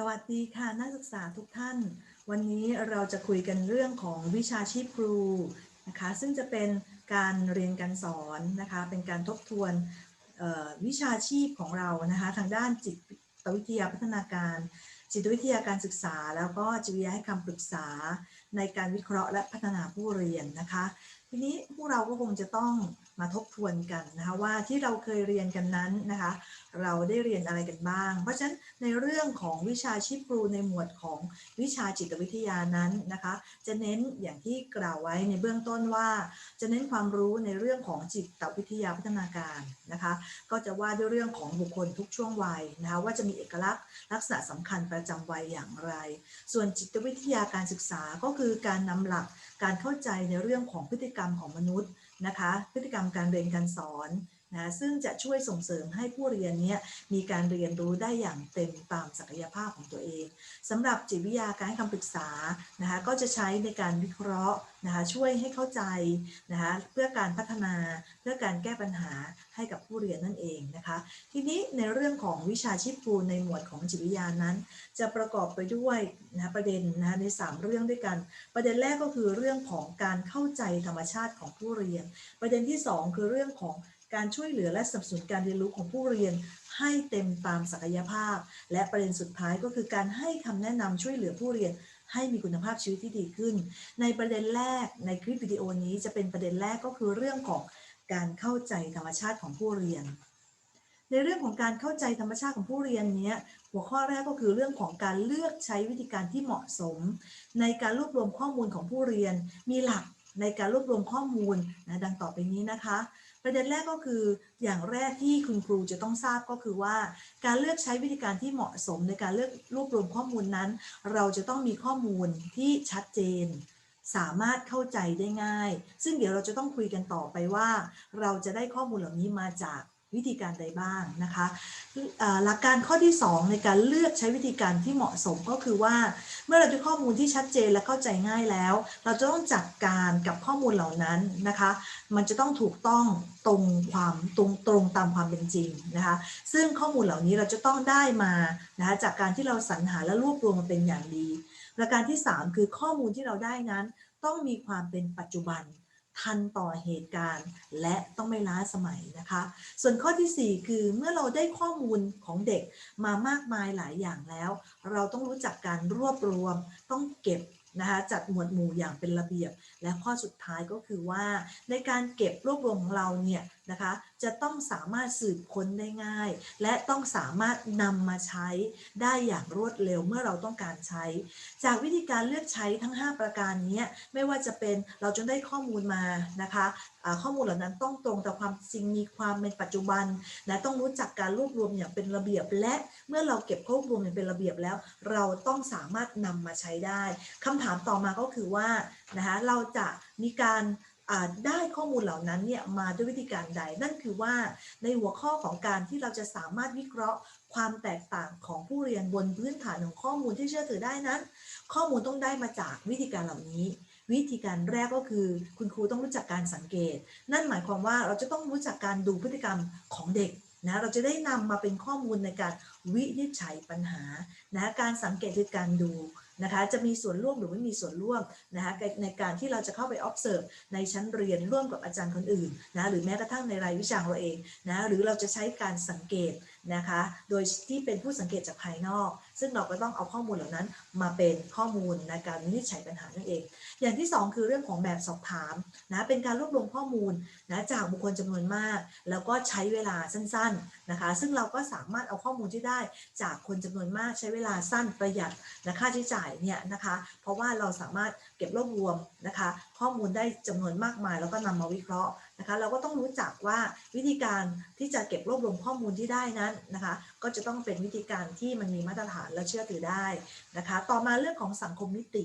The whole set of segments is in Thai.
สวัสดีค่ะนักศึกษาทุกท่าน วันนี้เราจะคุยกันเรื่องของวิชาชีพครูนะคะซึ่งจะเป็นการเรียนการสอนนะคะเป็นการทบทวนวิชาชีพของเรานะคะทางด้านจิตวิทยาพัฒนาการ จิตวิทยาการศึกษา แล้วก็จิตวิทยาให้คำปรึกษาในการวิเคราะห์และพัฒนาผู้เรียนนะคะทีนี้พวกเราก็คงจะต้องมาทบทวนกันนะคะว่าที่เราเคยเรียนกันนั้นนะคะเราได้เรียนอะไรกันบ้าง เพราะฉะนั้นในเรื่องของวิชาชีพครูในหมวดของวิชาจิตวิทยานั้นนะคะ จะเน้นอย่างที่กล่าวไว้ในเบื้องต้นว่า จะเน้นความรู้ในเรื่องของจิตวิทยาพัฒนาการนะคะ ก็จะว่าด้วยเรื่องของบุคคลทุกช่วงวัยนะคะว่าจะมีเอกลักษณ์ ลักษณะสำคัญประจำวัยอย่างไร ส่วนจิตวิทยาการศึกษาก็คือการนำหลักการเข้าใจในเรื่องของพฤติกรรมของมนุษย์นะคะ พฤติกรรมการเรียนการสอน นะซึ่งจะช่วยส่งเสริมให้ผู้เรียนเนี้ยมีการเรียนรู้ได้อย่างเต็มตามศักยภาพของตัวเองสำหรับจิตวิทยาการให้คำปรึกษานะคะก็จะใช้ในการวิเคราะห์นะคะช่วยให้เข้าใจนะคะเพื่อการพัฒนาเพื่อการแก้ปัญหาให้กับผู้เรียนนั่นเองนะคะทีนี้ในเรื่องของวิชาชีพครูในหมวดของจิตวิทยานั้น จะประกอบไปด้วยนะประเด็นนะใน 3 เรื่องด้วยกัน ประเด็นแรกก็คือเรื่องของการเข้าใจธรรมชาติของผู้เรียน ประเด็นที่ 2 คือเรื่องของ การช่วยเหลือและสนับสนุนการเรียนรู้ของผู้เรียนให้เต็มตามศักยภาพ และประเด็นสุดท้ายก็คือการให้คำแนะนำช่วยเหลือผู้เรียนให้มีคุณภาพชีวิตที่ดีขึ้น ในประเด็นแรกในคลิปวิดีโอนี้จะเป็นประเด็นแรกก็คือเรื่องของการเข้าใจธรรมชาติของผู้เรียน ในเรื่องของการเข้าใจธรรมชาติของผู้เรียนเนี้ยหัวข้อแรกก็คือเรื่องของการเลือกใช้วิธีการที่เหมาะสม ในการรวบรวมข้อมูลของผู้เรียน มีหลักในการรวบรวมข้อมูลนะดังต่อไปนี้นะคะ ประเด็นแรกก็คืออย่างแรกที่คุณครูจะต้องทราบก็คือว่า การเลือกใช้วิธีการที่เหมาะสมในการเลือกรวบรวมข้อมูลนั้น เราจะต้องมีข้อมูลที่ชัดเจน สามารถเข้าใจได้ง่าย ซึ่งเดี๋ยวเราจะต้องคุยกันต่อไปว่า เราจะได้ข้อมูลเหล่านี้มาจาก วิธีการใดบ้างนะคะหลักการข้อที่ 2 ในการเลือกใช้วิธีการที่เหมาะสมก็คือว่า เมื่อเราได้ข้อมูลที่ชัดเจนและเข้าใจง่ายแล้ว เราจะต้องจัดการกับข้อมูลเหล่านั้นนะคะ มันจะต้องถูกต้องตรงความตรงตรงตามความเป็นจริงนะคะ ซึ่งข้อมูลเหล่านี้เราจะต้องได้มานะคะจากการที่เราสรรหาและรวบรวมมาเป็นอย่างดีประการที่ 3 คือข้อมูลที่เราได้นั้น ต้องมีความเป็นปัจจุบัน ทันต่อเหตุการณ์ และต้องไม่ล้าสมัยนะคะ ส่วนข้อทีสี่ 4 คือเมื่อเราได้ข้อมูลของเด็กมามากมายหลายอย่างแล้ว เราต้องรู้จักการรวบรวม ต้องเก็บ นะคะจัดหมวดหมู่อย่างเป็นระเบียบ และข้อสุดท้ายก็คือว่า ในการเก็บรวบรวมของเราเนี่ยนะคะจะต้องสามารถสืบค้นได้ง่าย และต้องสามารถนำมาใช้ได้อย่างรวดเร็วเมื่อเราต้องการใช้ จากวิธีการเลือกใช้ทั้ง 5 ประการนี้ไม่ว่าจะเป็นเราจนได้ข้อมูลมานะคะ ข้อมูลเหล่านั้นต้องตรงต่อความจริงมีความเป็นปัจจุบันและต้องรู้จักการรวบรวมอย่างเป็นระเบียบ และเมื่อเราเก็บรวบรวมอย่างเป็นระเบียบแล้ว เราต้องสามารถนำมาใช้ได้คำถามต่อมาก็คือว่านะคะเราจะมีการได้ข้อมูลเหล่านั้นเนี่ยมาด้วยวิธีการใด นั่นคือว่าในหัวข้อของการที่เราจะสามารถวิเคราะห์ความแตกต่างของผู้เรียนบนพื้นฐานของข้อมูลที่เชื่อถือได้นั้น ข้อมูลต้องได้มาจากวิธีการเหล่านี้ วิธีการแรกก็คือ คุณครูต้องรู้จักการสังเกต นั่นหมายความว่าเราจะต้องรู้จักการดูพฤติกรรมของเด็กนะเราจะได้นำมาเป็นข้อมูลในการวินิจฉัยปัญหานะการสังเกตคือการดูนะคะจะมีส่วนร่วมหรือไม่มีส่วนร่วมนะคะในการที่เราจะเข้าไป observe ในชั้นเรียนร่วมกับอาจารย์คนอื่นนะหรือแม้กระทั่งในรายวิชาของเราเองนะหรือเราจะใช้การสังเกตนะคะโดยที่เป็นผู้สังเกตจากภายนอก ซึ่งเราก็ต้องเอาข้อมูลเหล่านั้นมาเป็นข้อมูลในการวินิจฉัยปัญหานั่นเอง อย่างที่ 2 คือเรื่องของแบบสอบถามนะเป็นการรวบรวมข้อมูลนะจากบุคคลจำนวนมาก แล้วก็ใช้เวลาสั้นๆนะคะ ซึ่งเราก็สามารถเอาข้อมูลที่ได้จากคนจำนวนมากใช้เวลาสั้นประหยัดและค่าใช้จ่ายเนี่ยนะคะ เพราะว่าเราสามารถเก็บรวบรวมนะคะ ข้อมูลได้จำนวนมากมาย แล้วก็นำมาวิเคราะห์นะคะ เราก็ต้องรู้จักว่าวิธีการที่จะเก็บรวบรวมข้อมูลที่ได้นั้นนะคะ ก็จะต้องเป็นวิธีการที่มันมีมาตรฐานและเชื่อถือได้นะคะ ต่อมาเรื่องของสังคมมิติ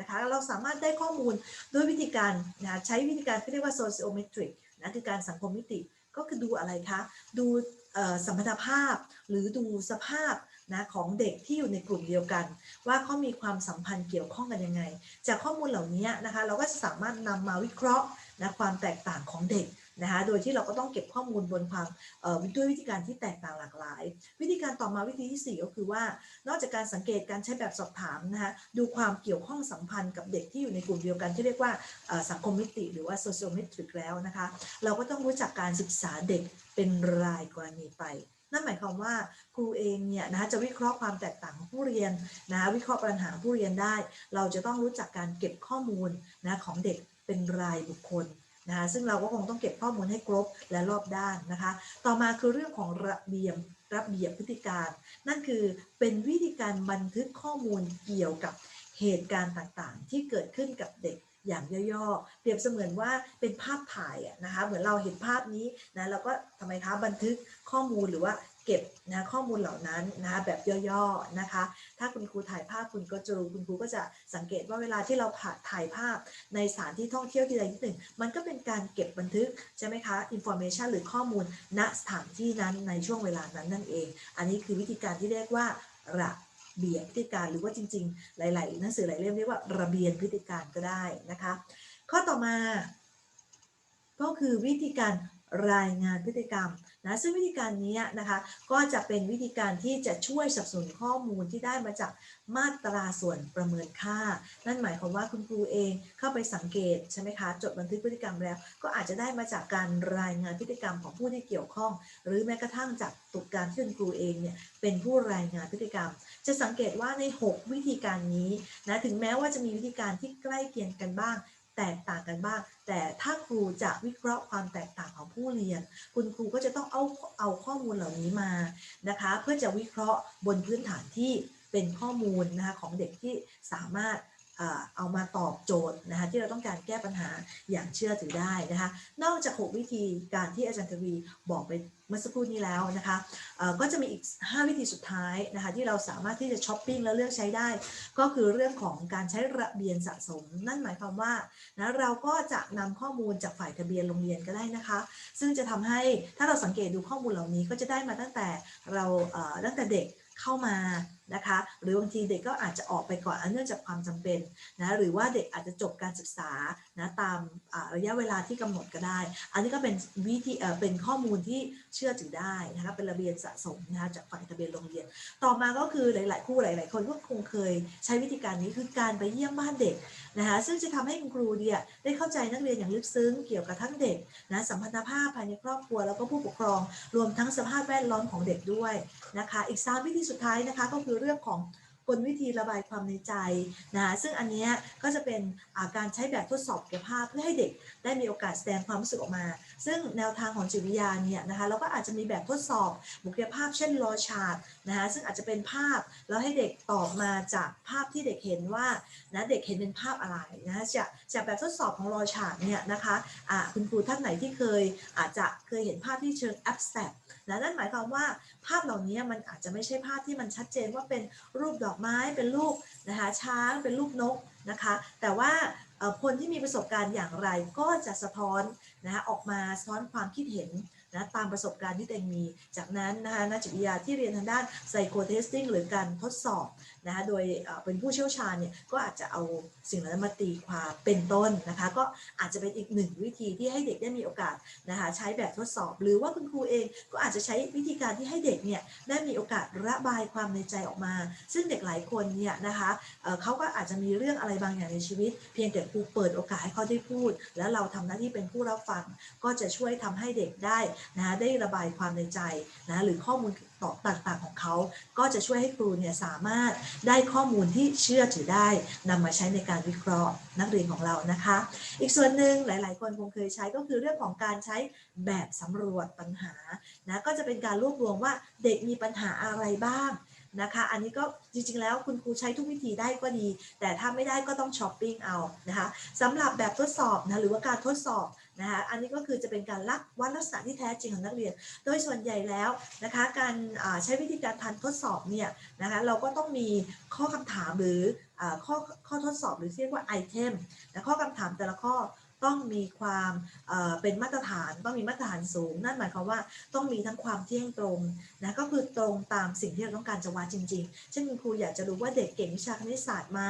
นะคะเราสามารถได้ข้อมูลด้วยวิธีการนะใช้วิธีการที่เรียกว่า sociometric นะคือการสังคมมิติ ก็คือดูอะไรคะ ดูสมรรถภาพ หรือดูสภาพนะของเด็กที่อยู่ในกลุ่มเดียวกัน ว่าเขามีความสัมพันธ์เกี่ยวข้องกันยังไง จากข้อมูลเหล่านี้นะคะเราก็จะสามารถนำมาวิเคราะห์นะความแตกต่างของเด็ก นะคะ โดยที่เราก็ต้องเก็บข้อมูลบนความด้วยวิธีการที่แตกต่างหลากหลาย วิธีการต่อมาวิธีที่ 4 ก็คือว่า นอกจากการสังเกตการใช้แบบสอบถามนะคะดูความเกี่ยวข้องสัมพันธ์กับเด็กที่อยู่ในกลุ่มเดียวกันที่เรียกว่าสังคมมิติหรือว่า sociometric แล้วนะคะ เราก็ต้องรู้จักการศึกษาเด็กเป็นรายกรณีไปนั่นหมายความว่าครูเองเนี่ยนะจะวิเคราะห์ความแตกต่างของผู้เรียนนะวิเคราะห์ปัญหาผู้เรียนได้ เราจะต้องรู้จักการเก็บข้อมูลนะของเด็กเป็นรายบุคคล นะคะซึ่งเราก็คงต้องเก็บข้อมูลให้ครบและรอบด้านนะคะ ต่อมาคือเรื่องของระเบียบระเบียบพฤติการ นั่นคือเป็นวิธีการบันทึกข้อมูลเกี่ยวกับเหตุการณ์ต่างๆ ที่เกิดขึ้นกับเด็ก อย่างย่อๆ เปรียบเสมือนว่าเป็นภาพถ่ายนะคะเหมือนเราเห็นภาพนี้นะเราก็ทำไมคะบันทึกข้อมูลหรือว่าเก็บนะข้อมูลเหล่านั้นนะคะแบบย่อๆนะคะ ถ้าคุณครูถ่ายภาพคุณก็จะรู้คุณครูก็จะสังเกตว่าเวลาที่เราถ่ายภาพในสถานที่ท่องเที่ยวที่ใดที่หนึ่ง มันก็เป็นการเก็บบันทึกใช่ไหมคะ information หรือข้อมูลณสถานที่นั้นในช่วงเวลานั้นนั่นเอง อันนี้คือวิธีการที่เรียกว่าระ เบียดพฤติการหรือว่าจริง ๆ หลาย ๆ หนังสือหลายเล่มเรียกว่าระเบียนพฤติการก็ได้นะคะ ข้อต่อมา ก็คือวิธีการรายงานพฤติกรรม นะซึ่งวิธีการนี้นะคะก็จะเป็นวิธีการที่จะช่วยสับสนุนข้อมูลที่ได้มาจากมาตราส่วนประเมินค่า นั่นหมายความว่าคุณครูเองเข้าไปสังเกตใช่ไหมคะจดบันทึกพฤติกรรมแล้ว ก็อาจจะได้มาจากการรายงานพฤติกรรมของผู้ที่เกี่ยวข้อง หรือแม้กระทั่งจากตุกการที่คุณครูเองเนี่ยเป็นผู้รายงานพฤติกรรม จะสังเกตว่าใน 6 วิธีการนี้นะถึงแม้ว่าจะมีวิธีการที่ใกล้เคียงกันบ้าง แตกต่างกันบ้าง แต่ถ้าครูจะวิเคราะห์ความแตกต่างของผู้เรียน คุณครูก็จะต้องเอาเอาข้อมูลเหล่านี้มานะคะ เพื่อจะวิเคราะห์บนพื้นฐานที่เป็นข้อมูลนะคะของเด็กที่สามารถ เอามาตอบโจทย์นะคะที่เราต้องการแก้ปัญหาอย่างเชื่อถือได้นะคะนอกจาก 6 วิธีการที่อาจารย์ทวีบอกไปเมื่อสักครู่นี้แล้วนะคะก็จะมีอีก 5 วิธีสุดท้ายนะคะที่เราสามารถที่จะช้อปปิ้งแล้วเลือกใช้ได้ ก็คือเรื่องของการใช้ระเบียนสะสม นั่นหมายความว่านะเราก็จะนำข้อมูลจากฝ่ายทะเบียนโรงเรียนก็ได้นะคะ ซึ่งจะทำให้ถ้าเราสังเกตดูข้อมูลเหล่านี้ก็จะได้มาตั้งแต่เราตั้งแต่เด็กเข้ามา นะคะหรือบางทีเด็กก็อาจจะออกไปก่อนอเนื่องจากความจำเป็นนะหรือว่าเด็กอาจจะจบการศึกษานะตามระยะเวลาที่กำหนดก็ได้ อันนี้ก็เป็นวิธีเป็นข้อมูลที่เชื่อถือได้นะคะเป็นระเบียนสะสมนะคะจากฝ่ายทะเบียนโรงเรียน ต่อมาก็คือหลาย ๆ คู่หลาย ๆ คนก็คงเคยใช้วิธีการนี้คือการไปเยี่ยมบ้านเด็กนะคะซึ่งจะทำให้คุณครูเนี่ยได้เข้าใจนักเรียนอย่างลึกซึ้งเกี่ยวกับทั้งเด็กนะสัมพันธภาพภายในครอบครัวแล้วก็ผู้ปกครอง รวมทั้งสภาพแวดล้อมของเด็กด้วยนะคะ อีก3วิธีสุดท้ายนะคะก็คือเรื่องของกลวิธีระบายความในใจนะคะซึ่งอันนี้ก็จะเป็นาการใช้แบบทดสอบคุณภาพเพื่อให้เด็กได้มีโอกาสแสดงความรู้สึกออกมา ซึ่งแนวทางของจิตวิทยาเนี่ยนะคะเราก็อาจจะมีแบบทดสอบบุคลิกภาพ เช่นลอชาร์ตนะคะซึ่งอาจจะเป็นภาพแล้วให้เด็กตอบมาจากภาพที่เด็กเห็นว่านะเด็กเห็นเป็นภาพอะไรนะคะจากจากแบบทดสอบของลอชาร์ตเนี่ยนะคะอ่าคุณครูท่านไหนที่เคยอาจจะเคยเห็นภาพที่เชิง และนั่นหมายความว่าภาพเหล่านี้มันอาจจะไม่ใช่ภาพที่มันชัดเจนว่าเป็นรูปดอกไม้เป็นรูปนะคะช้างเป็นรูปนกนะคะ แต่ว่าคนที่มีประสบการณ์อย่างไรก็จะสะท้อนนะคะออกมาสะท้อนความคิดเห็น นะตามประสบการณ์ที่ตัวเองมี จากนั้นนะคะนักจิตวิทยาที่เรียนทางด้าน psycho testing หรือการทดสอบนะคะโดยเป็นผู้เชี่ยวชาญเนี่ยก็อาจจะเอาสิ่งเหล่านั้นมาตีความเป็นต้นนะคะก็อาจจะเป็นอีกหนึ่งวิธีที่ให้เด็กได้มีโอกาสนะคะใช้แบบทดสอบ หรือว่าคุณครูเองก็อาจจะใช้วิธีการที่ให้เด็กเนี่ยได้มีโอกาสระบายความในใจออกมา ซึ่งเด็กหลายคนเนี่ยนะคะเขาก็อาจจะมีเรื่องอะไรบางอย่างในชีวิต เพียงแต่ครูเปิดโอกาสให้เขาได้พูด แล้วเราทำหน้าที่เป็นผู้รับฟัง ก็จะช่วยทำให้เด็กได้นะได้ระบายความในใจนะหรือข้อมูลตอบต่างๆของเขา ก็จะช่วยให้ครูเนี่ยสามารถได้ข้อมูลที่เชื่อถือได้นำมาใช้ในการวิเคราะห์นักเรียนของเรานะคะ อีกส่วนหนึ่งหลาย ๆ คนคงเคยใช้ก็คือเรื่องของการใช้แบบสำรวจปัญหานะก็จะเป็นการรวบรวมว่าเด็กมีปัญหาอะไรบ้างนะคะ อันนี้ก็จริงๆ แล้วคุณครูใช้ทุกวิธีได้ก็ดี แต่ถ้าไม่ได้ก็ต้องช้อปปิ้งเอานะคะสำหรับแบบทดสอบนะหรือว่าการทดสอบ นะคะอันนี้ก็คือจะเป็นการลักวัดลักษณะที่แท้จริงของนักเรียน โดยส่วนใหญ่แล้วนะคะการใช้วิธีการทันทดสอบเนี่ยนะคะเราก็ต้องมีข้อคำถามหรือข้อข้อทดสอบหรือเรียกว่าไอเทมและข้อคำถามแต่ละข้อ ต้องมีความเป็นมาตรฐานต้องมีมาตรฐานสูง นั่นหมายความว่าต้องมีทั้งความเที่ยงตรงนะก็คือตรงตามสิ่งที่เราต้องการจะวัดจริงๆ เช่นคุณครูอยากจะรู้ว่าเด็กเก่งวิชาคณิตศาสตร์ไหม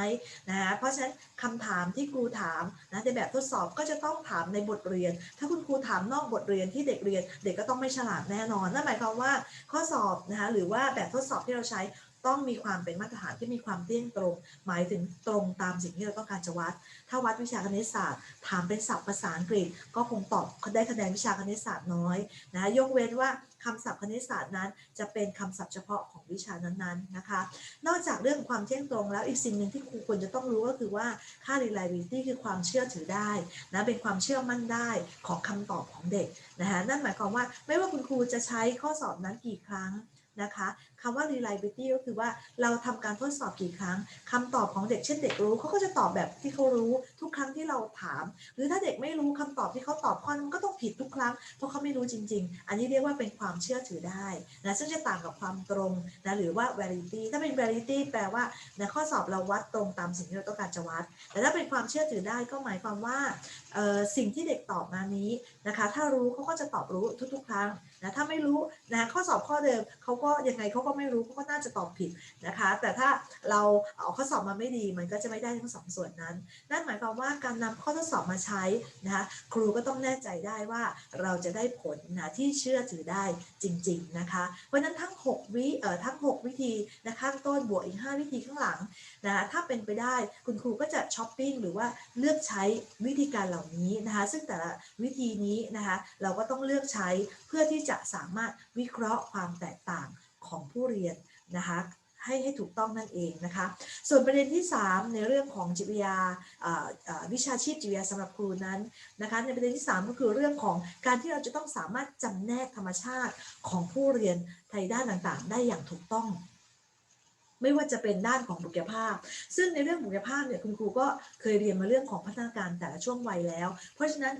นะคะเพราะฉะนั้นคำถามที่ครูถามนะในแบบทดสอบก็จะต้องถามในบทเรียน ถ้าคุณครูถามนอกบทเรียนที่เด็กเรียน เด็กก็ต้องไม่ฉลาดแน่นอนนั่นหมายความว่าข้อสอบนะคะหรือว่าแบบทดสอบที่เราใช้ ต้องมีความเป็นมาตรฐานที่มีความเที่ยงตรง หมายถึงตรงตามสิ่งที่เราต้องการจะวัด ถ้าวัดวิชาคณิตศาสตร์ ถามเป็นศัพท์ภาษาอังกฤษ ก็คงตอบได้คะแนนวิชาคณิตศาสตร์น้อยนะยกเว้นว่าคำศัพท์คณิตศาสตร์นั้น จะเป็นคำศัพท์เฉพาะของวิชานั้นๆนะคะ นอกจากเรื่องความเที่ยงตรงแล้วอีกสิ่งหนึ่งที่ครูควรจะต้องรู้ก็คือว่าค่า reliability คือความเชื่อถือได้นะเป็นความเชื่อมั่นได้ของคำตอบของเด็กนะคะนั่นหมายความว่าไม่ว่าคุณครูจะใช้ข้อสอบนั้นกี่ครั้ง นะคะคำว่า reliability ก็คือว่าเราทำการทดสอบกี่ครั้งคำตอบของเด็กเช่นเด็กรู้เขาก็จะตอบแบบที่เขารู้ทุกครั้งที่เราถาม หรือถ้าเด็กไม่รู้คำตอบที่เขาตอบข้อนั้นก็ต้องผิดทุกครั้ง เพราะเขาไม่รู้จริง ๆ อันนี้เรียกว่าเป็นความเชื่อถือได้นะซึ่งจะต่างกับความตรงนะหรือว่า validity ถ้าเป็น validity แปลว่าในข้อสอบเราวัดตรงตามสิ่งที่เราต้องการจะวัด แต่ถ้าเป็นความเชื่อถือได้ก็หมายความว่าสิ่งที่เด็กตอบมานี้นะคะ ถ้ารู้เขาก็จะตอบรู้ทุกๆ ครั้ง นะถ้าไม่รู้นะข้อสอบข้อเดิมเขาก็ยังไงเขาก็ไม่รู้เขาก็น่าจะตอบผิดนะคะ แต่ถ้าเราเอาข้อสอบมาไม่ดีมันก็จะไม่ได้ทั้งสองส่วนนั้น นั่นหมายความว่าการนำข้อทดสอบมาใช้นะคะครูก็ต้องแน่ใจได้ว่าเราจะได้ผลนะที่เชื่อถือได้จริง ๆนะคะเพราะฉะนั้นทั้ง 6 วิเอ่อทั้ง 6 วิธีนะข้างต้นบวกอีก 5 วิธีข้างหลังนะถ้าเป็นไปได้คุณครูก็จะช้อปปิ้งหรือว่าเลือกใช้วิธีการเหล่านี้นะคะซึ่งแต่ละวิธีนี้นะคะเราก็ต้องเลือกใช้เพื่อที่จะจะสามารถวิเคราะห์ความแตกต่างของผู้เรียนนะคะให้ให้ถูกต้องนั่นเองนะคะ ส่วนประเด็นที่ 3 ในเรื่องของจิตวิทยาวิชาชีพจิตวิทยาสำหรับครูนั้นนะคะ ในประเด็นที่ 3 ก็คือเรื่องของการที่เราจะต้องสามารถจำแนกธรรมชาติของผู้เรียนในด้านต่างๆ ได้อย่างถูกต้อง ไม่ว่าจะเป็นด้านของบุคลิกภาพ ซึ่งในเรื่องบุคลิกภาพเนี่ยคุณครูก็เคยเรียนมาเรื่องของพัฒนาการแต่ละช่วงวัยแล้ว เพราะฉะนั้น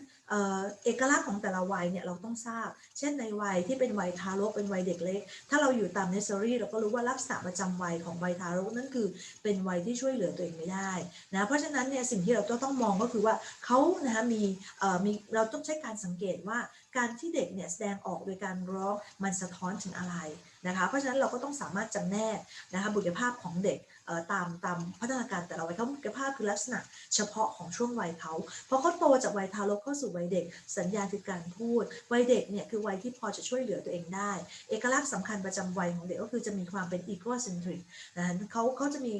เอกลักษณ์ของแต่ละวัยเนี่ยเราต้องทราบ เช่นในวัยที่เป็นวัยทารกเป็นวัยเด็กเล็ก ถ้าเราอยู่ตามเนสซอรี่เราก็รู้ว่าลักษณะประจำวัยของวัยทารกนั่นคือเป็นวัยที่ช่วยเหลือตัวเองไม่ได้นะ เพราะฉะนั้นเนี่ยสิ่งที่เราต้องมองก็คือว่าเขานะคะมีเอ่อมีเราต้องใช้การสังเกตว่าการที่เด็กเนี่ยแสดงออกโดยการร้องมันสะท้อนถึงอะไร นะคะเพราะฉะนั้นเราก็ต้องสามารถจำแนกนะคะบุคลิกภาพของเด็กตามตามพัฒนาการแต่ละวัยเขาบุคลิกภาพคือลักษณะเฉพาะของช่วงวัยเขาพอเขาโตจากวัยทารกเข้าสู่วัยเด็ก สัญญาณคือการพูด วัยเด็กเนี่ยคือวัยที่พอจะช่วยเหลือตัวเองได้ เอกลักษณ์สำคัญประจำวัยของเด็กก็คือจะมีความเป็น egocentric นะเขาเขาจะมี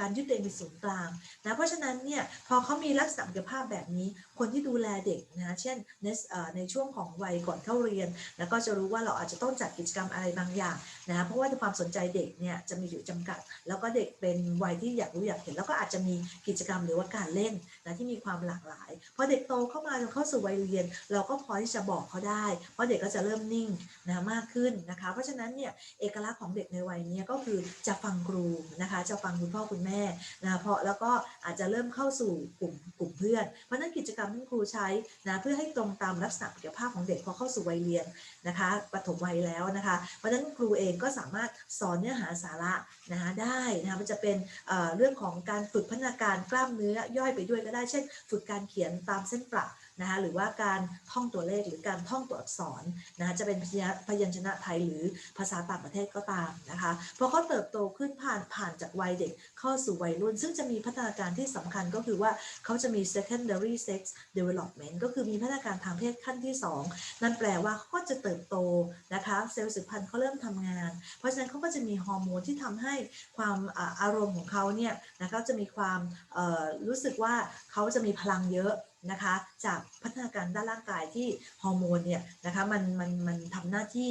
การยึดตัวเองเป็นศูนย์กลางนะเพราะฉะนั้นเนี่ยพอเขามีลักษณะบุคลิกภาพแบบนี้ คนที่ดูแลเด็กนะเช่นในในช่วงของวัยก่อนเข้าเรียน แล้วก็จะรู้ว่าเราอาจจะต้องจัดกิจกรรมอะไรบางอย่างนะเพราะว่าความสนใจเด็กเนี่ยจะมีอยู่จำกัด แล้วก็เด็กเเป็นวัยที่อยากรู้อยากเห็น แล้วก็อาจจะมีกิจกรรมหรือว่าการเล่นนะที่มีความหลากหลายพอเด็กโตเข้ามาจนเข้าสู่วัยเรียน เราก็พอที่จะบอกเขาได้ เพราะเด็กก็จะเริ่มนิ่งนะมากขึ้นนะคะ เพราะฉะนั้นเนี่ยเอกลักษณ์ของเด็กในวัยนี้ก็คือจะฟังครูนะคะจะฟังคุณพ่อคุณแม่นะเพราะแล้วก็อาจจะเริ่มเข้าสู่กลุ่มกลุ่มเพื่อน เพราะนั้นกิจกรรมที่ครูใช้นะเพื่อให้ตรงตามลักษณะบุคลิกภาพของเด็กพอเข้าสู่วัยเรียนนะคะปฐมวัยแล้วนะคะ เพราะฉะนั้นครูเองก็สามารถสอนเนื้อหาสาระนะคะได้นะคะมันจะเป็นเอ่อเรื่องของการฝึกพัฒนาการกล้ามเนื้อย่อยไปด้วยก็ได้ เช่น ฝึกการเขียนตามเส้นประ นะคะหรือว่าการท่องตัวเลขหรือการท่องตัวอักษรนะคะจะเป็นพยัญพยัญชนะไทยหรือภาษาต่างประเทศก็ตามนะคะพอเขาเติบโตขึ้นผ่านผ่านจากวัยเด็กเข้าสู่วัยรุ่น ซึ่งจะมีพัฒนาการที่สำคัญก็คือว่าเขาจะมี secondary sex development ก็คือมีพัฒนาการทางเพศขั้นที่ 2 นั่นแปลว่าเขาก็จะเติบโตนะคะเซลล์สืบพันธุ์เขาเริ่มทำงาน เพราะฉะนั้นเขาก็จะมีฮอร์โมนที่ทำให้ความอารมณ์ของเขาเนี่ยนะคะจะมีความรู้สึกว่าเขาจะมีพลังเยอะ นะคะจากพัฒนาการด้านร่างกายที่ฮอร์โมนเนี่ยนะคะมันมันมันทำหน้าที่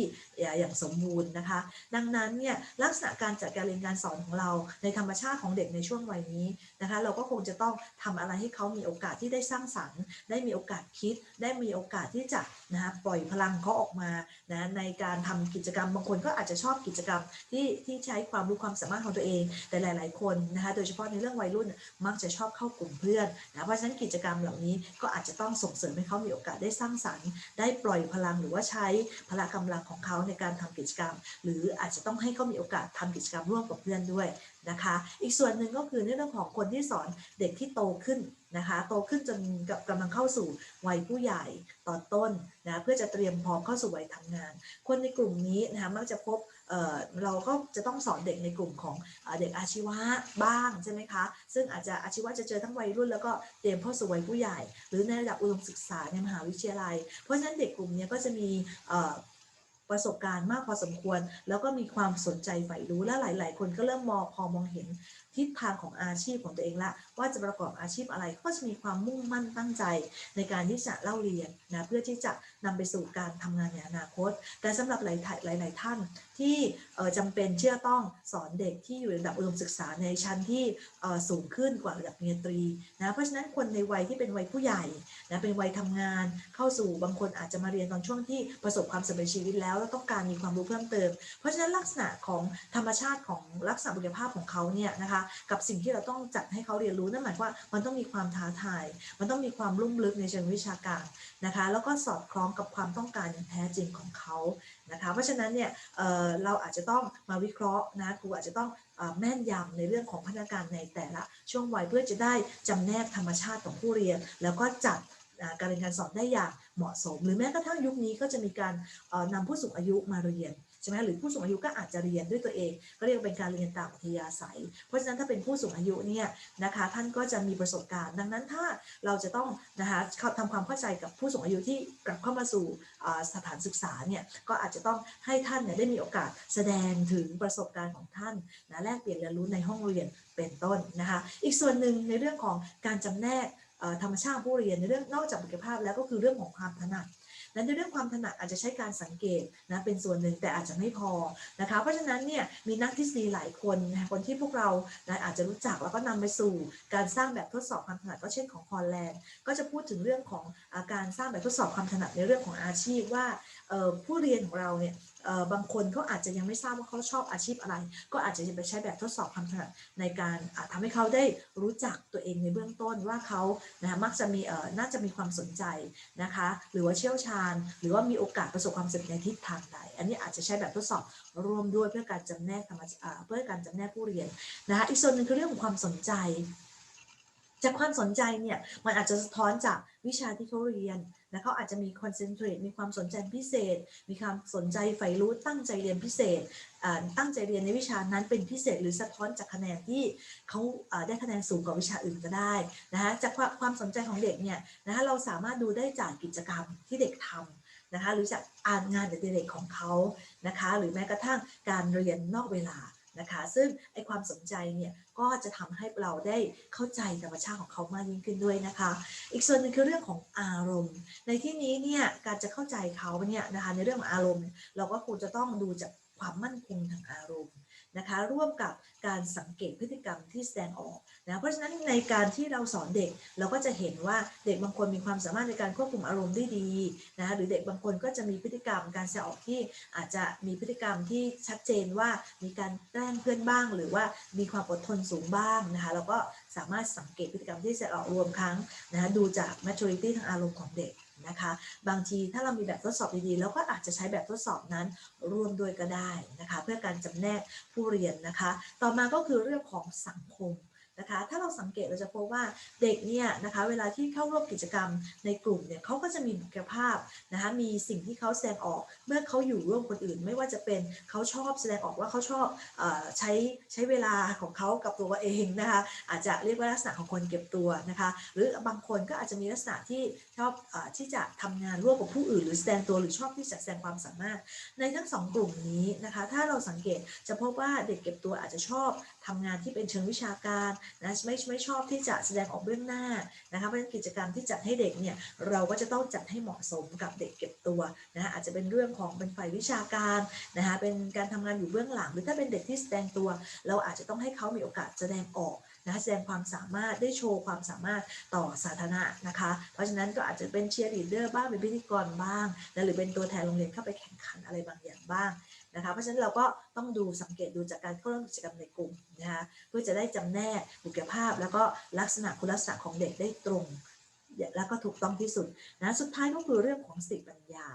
อย่างสมบูรณ์นะคะ ดังนั้นเนี่ยลักษณะการจัดการเรียนการสอนของเราในธรรมชาติของเด็กในช่วงวัยนี้นะคะเราก็คงจะต้องทำอะไรให้เขามีโอกาสที่ได้สร้างสรรค์ ได้มีโอกาสคิด ได้มีโอกาสที่จะนะคะปล่อยพลังเขาออกมานะในการทำกิจกรรมบางคนก็อาจจะชอบกิจกรรมที่ที่ใช้ความรู้ความสามารถของตัวเอง แต่หลาย ๆ คนนะคะโดยเฉพาะในเรื่องวัยรุ่นมักจะชอบเข้ากลุ่มเพื่อนนะเพราะฉะนั้นกิจกรรมเหล่านี้ก็อาจจะต้องส่งเสริมให้เขามีโอกาสได้สร้างสรรค์ ได้ปล่อยพลังหรือว่าใช้พละกำลังของเขาในการทำกิจกรรม หรืออาจจะต้องให้เขามีโอกาสทำกิจกรรมร่วมกับเพื่อนด้วย นะคะ อีกส่วนหนึ่งก็คือในเรื่องของคนที่สอนเด็กที่โตขึ้นนะคะ โตขึ้นจนกำลังเข้าสู่วัยผู้ใหญ่ตอนต้นนะเพื่อจะเตรียมพร้อมเข้าสู่วัยทำงาน คนในกลุ่มนี้นะคะมักจะพบเเราก็จะต้องสอนเด็กในกลุ่มของเด็กอาชีวะบ้างใช่ไหมคะ ซึ่งอาจจะอาชีวะจะเจอทั้งวัยรุ่นแล้วก็เตรียมเข้าสู่วัยผู้ใหญ่ หรือในระดับอุดมศึกษาในมหาวิทยาลัย เพราะฉะนั้นเด็กกลุ่มนี้ก็จะมี ประสบการณ์มากพอสมควร แล้วก็มีความสนใจใฝ่รู้และหลาย ๆ คนก็เริ่มมองพอมองเห็น ทิศทางของอาชีพของตัวเองละ ว่าจะประกอบอาชีพอะไรก็จะมีความมุ่งมั่นตั้งใจ ในการที่จะเล่าเรียนนะเพื่อที่จะนำไปสู่การทำงานในอนาคต แต่สำหรับหลายหลายหลายๆท่านที่เอ่อจำเป็นที่จะต้องสอนเด็กที่อยู่ในระดับอุดมศึกษาในชั้นที่สูงขึ้นกว่าระดับปริญญาตรีนะเพราะฉะนั้นคนในวัยที่เป็นวัยผู้ใหญ่นะเป็นวัยทำงาน เข้าสู่บางคนอาจจะมาเรียนตอนช่วงที่ประสบความสำเร็จชีวิตแล้วแล้วต้องการมีความรู้เพิ่มเติม เพราะฉะนั้นลักษณะของธรรมชาติของลักษณะบุคลิกภาพของเขาเนี่ยนะคะกับสิ่งที่เราต้องจัดให้เขาเรียนรู้นั่นหมายว่ามันต้องมีความท้าทาย มันต้องมีความลุ่มลึกในเชิงวิชาการนะคะ แล้วก็สอดคล้องกับความต้องการอย่างแท้จริงของเขานะคะเพราะฉะนั้นเนี่ยเเราอาจจะต้องมาวิเคราะห์นะครูอาจจะต้องแม่นยำในเรื่องของพัฒนาการในแต่ละช่วงวัยเพื่อจะได้จำแนกธรรมชาติของผู้เรียน แล้วก็จัดการเรียนการสอนได้อย่างเหมาะสม หรือแม้กระทั่งยุคนี้ก็จะมีการนำผู้สูงอายุมาเรียน ช่ไหมหรือผู้สูงอายุก็อาจจะเรียนด้วยตัวเอง ก็เรียกเป็นการเรียนตามอัธยาศัย เพราะฉะนั้นถ้าเป็นผู้สูงอายุเนี่ยนะคะท่านก็จะมีประสบการณ์ ดังนั้นถ้าเราจะต้องนะคะทำความเข้าใจกับผู้สูงอายุที่กลับเข้ามาสู่สถานศึกษาเนี่ยก็อาจจะต้องให้ท่านเนี่ยได้มีโอกาสแสดงถึงประสบการณ์ของท่านนะแลกเปลี่ยนเรียนรู้ในห้องเรียนเป็นต้นนะคะอีกส่วนหนึ่งในเรื่องของการจำแนกธรรมชาติผู้เรียนในเรื่องนอกจากบุคลิกภาพแล้วก็คือเรื่องของความถนัด นั้นในเรื่องความถนัดอาจจะใช้การสังเกตนะเป็นส่วนหนึ่งแต่อาจจะไม่พอนะคะเพราะฉะนั้นเนี่ยมีนักทฤษฎีหลายคนนะคนที่พวกเรานะอาจจะรู้จักแล้วก็นำไปสู่ การสร้างแบบทดสอบความถนัดก็เช่นของคอนแลนด์ก็จะพูดถึงเรื่องของอาการสร้างแบบทดสอบความถนัดในเรื่องของอาชีพว่าผู้เรียนของเราเนี่ย บางคนเขาอาจจะยังไม่ทราบว่าเขาชอบอาชีพอะไร ก็อาจจะไปใช้แบบทดสอบความถนัดในการอ่าทำให้เขาได้รู้จักตัวเองในเบื้องต้นว่าเขานะะมักจะมีน่าจะมีความสนใจนะคะ หรือว่าเชี่ยวชาญ หรือว่ามีโอกาสประสบความสำเร็จในทิศทางใด อันนี้อาจจะใช้แบบทดสอบร่วมด้วยเพื่อการจำแนกธรรมเพื่อการจำแนกผู้เรียนนะคะอีกส่วนหนึ่งคือเรื่องของความสนใจ จากความสนใจเนี่ยมันอาจจะสะท้อนจากวิชาที่เขาเรียนนะเขาอาจจะมีคอนเซนเทรตมีความสนใจพิเศษ มีความสนใจใฝ่รู้ตั้งใจเรียนพิเศษ ตั้งใจเรียนในวิชานั้นเป็นพิเศษหรือสะท้อนจากคะแนนที่เขาได้คะแนนสูงกว่าวิชาอื่นก็ได้นะคะจากความสนใจของเด็กเนี่ยนะคะเราสามารถดูได้จากกิจกรรมที่เด็กทำนะคะหรือจากอ่านงานอดิเรกของเขานะคะ หรือแม้กระทั่งการเรียนนอกเวลานะคะ ซึ่งไอความสนใจเนี่ย ก็จะทำให้เราได้เข้าใจธรรมชาติของเขามากยิ่งขึ้นด้วยนะคะ อีกส่วนหนึ่งคือเรื่องของอารมณ์ ในที่นี้เนี่ยการจะเข้าใจเขาเนี่ยนะคะในเรื่องของอารมณ์ เราก็ควรจะต้องดูจากความมั่นคงทางอารมณ์นะคะร่วมกับการสังเกตพฤติกรรมที่แสดงออกนะเพราะฉะนั้นในการที่เราสอนเด็กเราก็จะเห็นว่าเด็กบางคนมีความสามารถในการควบคุมอารมณ์ได้ดีนะคะหรือเด็กบางคนก็จะมีพฤติกรรมการแสดงออกที่อาจจะมีพฤติกรรมที่ชัดเจนว่ามีการแกล้งเพื่อนบ้าง หรือว่ามีความอดทนสูงบ้างนะคะเราก็สามารถสังเกตพฤติกรรมที่จะออกรวมครั้งนะคะดูจาก maturity ทางอารมณ์ของเด็กนะคะบางทีถ้าเรามีแบบทดสอบดีๆเราก็อาจจะใช้แบบทดสอบนั้นร่วมด้วยก็ได้นะคะเพื่อการจำแนกผู้เรียนนะคะ ต่อมาก็คือเรื่องของสังคม นะคะ ถ้าเราสังเกตเราจะพบว่าเด็กเนี่ยนะคะเวลาที่เข้าร่วมกิจกรรมในกลุ่มเนี่ยเขาก็จะมีบุคลิกภาพนะคะมีสิ่งที่เขาแสดงออกเมื่อเขาอยู่ร่วมคนอื่น ไม่ว่าจะเป็นเขาชอบแสดงออกว่าเขาชอบอใช้ใช้เวลาของเขากับตัวเองนะคะอาจจะเรียกว่าลักษณะของคนเก็บตัวนะคะหรือบางคนก็อาจจะมีลักษณะที่ชอบอที่จะทำงานร่วมกับผู้อื่น หรือแสดงตัวหรือชอบที่จะแสดงความสามารถ ในทั้งสองกลุ่มนี้นะคะถ้าเราสังเกตจะพบว่าเด็กเก็บตัวอาจจะชอบ ทำงานที่เป็นเชิงวิชาการนะไม่ไม่ชอบที่จะแสดงออกเบื้องหน้านะคะเพราะฉะนั้นกิจกรรมที่จัดให้เด็กเนี่ยเราก็จะต้องจัดให้เหมาะสมกับเด็กเก็บตัวนะคะอาจจะเป็นเรื่องของเป็นฝ่ายวิชาการนะคะเป็นการทำงานอยู่เบื้องหลัง หรือถ้าเป็นเด็กที่แสดงตัว เราอาจจะต้องให้เขามีโอกาสแสดงออกนะคะแสดงความสามารถได้โชว์ความสามารถต่อสาธารณะนะคะ เพราะฉะนั้นก็อาจจะเป็นเชียร์ลีดเดอร์บ้างเป็นพิธีกรบ้างนะหรือเป็นตัวแทนโรงเรียนเข้าไปแข่งขันอะไรบางอย่างบ้าง นะคะเพราะฉะนั้นเราก็ต้องดูสังเกตดูจากการเข้าร่วมกิจกรรมในกลุ่มนะคะเพื่อจะได้จำแนกบุคลิกภาพ แล้วก็ลักษณะคุณลักษณะของเด็กได้ตรง และก็ถูกต้องที่สุดนะสุดท้ายก็คือเรื่องของสติปัญญา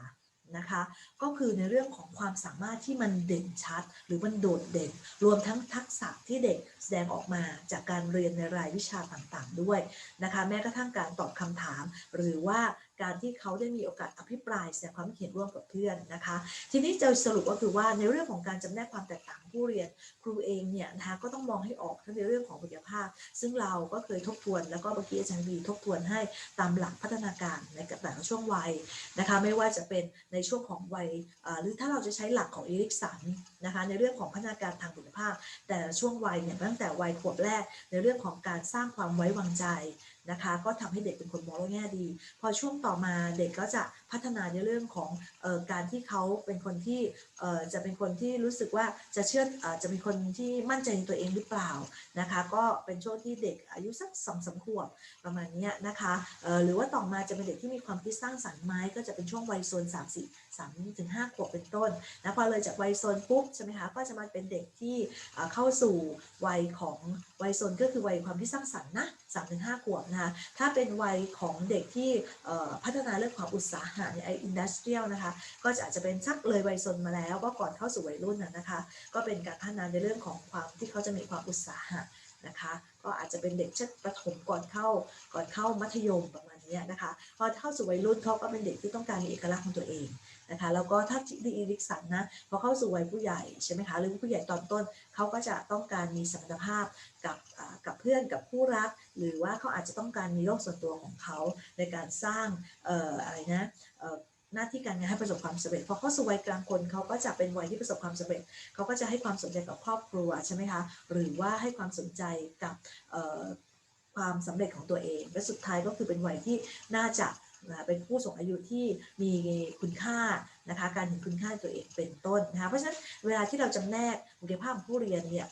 นะคะก็คือในเรื่องของความสามารถที่มันเด่นชัด หรือมันโดดเด่น รวมทั้งทักษะที่เด็กแสดงออกมาจากการเรียนในรายวิชาต่างๆ ด้วยนะคะแม้กระทั่งการตอบคำถาม หรือว่า การที่เขาได้มีโอกาสอภิปรายแสดงความเห็นร่วมกับเพื่อนนะคะ ทีนี้จะสรุปก็คือว่าในเรื่องของการจำแนกความแตกต่างผู้เรียน ครูเองเนี่ยนะคะก็ต้องมองให้ออกทั้งในเรื่องของบุคลิกภาพ ซึ่งเราก็เคยทบทวน แล้วก็เมื่อกี้อาจารย์วีทบทวนให้ตามหลักพัฒนาการในแต่ละช่วงวัยนะคะไม่ว่าจะเป็นในช่วงของวัยหรือถ้าเราจะใช้หลักของอีริกสันนะคะในเรื่องของพัฒนาการทางบุคลิกภาพ แต่ช่วงวัยเนี่ยตั้งแต่วัยขวบแรกในเรื่องของการสร้างความไว้วางใจ นะคะ ก็ทำให้เด็กเป็นคนมองโลกแง่ดี พอช่วงต่อมาเด็กก็จะพัฒนาในเรื่องของออการที่เขาเป็นคนที่ จะเป็นคนที่รู้สึกว่าจะเชื่อจะเป็นคนที่มั่นใจในตัวเองหรือเปล่านะคะก็เป็นช่วงที่เด็กอายุสักสองสามขวบประมาณนี้นะคะหรือว่าต่อมาจะเป็นเด็กที่มีความคิดสร้างสรรค์ไหมก็จะเป็นช่วงวัยโซน3 4 3ถึง5ขวบเป็นต้นนะพอเลยจากวัยโซนปุ๊บใช่ไหมคะก็จะมาเป็นเด็กที่เข้าสู่วัยของวัยโซนก็คือวัยความคิดสร้างสรรค์นะ3ถึง5ขวบนะคะถ้าเป็นวัยของเด็กที่พัฒนาเรื่องความอุตสาหะในไออินดัสเทรียลนะคะก็จะอาจจะเป็นสักเลยวัยโซนมาแล้วแล้วก็ก่อนเข้าสู่วัยรุ่นนะคะ ก็เป็นการพัฒนาในเรื่องของความที่เขาจะมีความอุตสาหะนะคะก็อาจจะเป็นเด็กชั้นประถมก่อนเข้าก่อนเข้ามัธยมประมาณนี้นะคะพอเข้าสู่วัยรุ่นเขาก็เป็นเด็กที่ต้องการมีเอกลักษณ์ของตัวเองนะคะแล้วก็ถ้าดีอีริกสันนะพอเข้าสู่วัยผู้ใหญ่ใช่ไหมคะหรือผู้ใหญ่ตอนต้นเขาก็จะต้องการมีสมรรถภาพกับกับเพื่อนกับผู้รัก หรือว่าเขาอาจจะต้องการมีโลกส่วนตัวของเขาในการสร้างอออะไรนะ หน้าที่การงานให้ประสบความสำเร็จพอเขาสู่วัยกลางคนเขาก็จะเป็นวัยที่ประสบความสำเร็จเขาก็จะให้ความสนใจกับครอบครัวใช่ไหมคะหรือว่าให้ความสนใจกับความสำเร็จของตัวเอง และสุดท้ายก็คือเป็นวัยที่น่าจะ เป็นผู้สูงอายุที่มีคุณค่านะคะการเห็นคุณค่าตัวเองเป็นต้นนะคะเพราะฉะนั้นเวลาที่เราจำแนกบุคลิกภาพผู้เรียนเนี่ย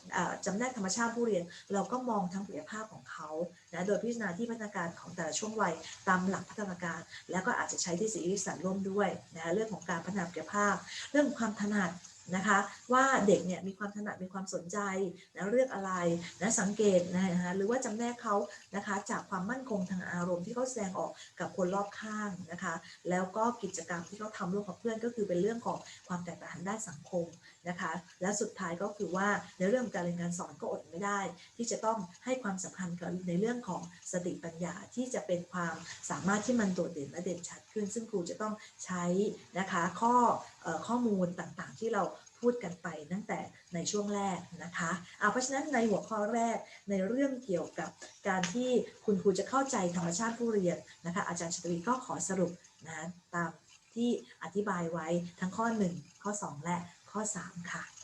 จำแนกธรรมชาติผู้เรียน เราก็มองทั้งบุคลิกภาพของเขานะโดยพิจารณาที่พัฒนาการของแต่ละช่วงวัยตามหลักพัฒนาการ แล้วก็อาจจะใช้ที่สีสันร่วมด้วยนะคะเรื่องของการพัฒนาบุคลิกภาพ เรื่องความถนัด นะคะว่าเด็กเนี่ยมีความถนัดมีความสนใจนะเรื่องอะไรนะสังเกตนะคะหรือว่าจำแนกเขานะคะจากความมั่นคงทางอารมณ์ที่เขาแสดงออกกับคนรอบข้างนะคะแล้วก็กิจกรรมที่เขาทำร่วมกับเพื่อนก็คือเป็นเรื่องของความแตกต่างทางด้านสังคมนะคะและสุดท้ายก็คือว่าในเรื่องการเรียนการสอนก็อดไม่ได้ ที่จะต้องให้ความสำคัญกับในเรื่องของสติปัญญาที่จะเป็นความสามารถที่มันโดดเด่นและเด่นชัดขึ้น ซึ่งครูจะต้องใช้นะคะข้อข้อมูลต่างๆ ที่เรา พูดกันไปตั้งแต่ในช่วงแรกนะคะเอาเพราะฉะนั้นในหัวข้อแรกในเรื่องเกี่ยวกับการที่คุณครูจะเข้าใจธรรมชาติผู้เรียนนะคะอาจารย์ชตรีก็ขอสรุปนะตามที่อธิบายไว้ทั้งข้อ 1 ข้อ 2 และข้อ 3 ค่ะ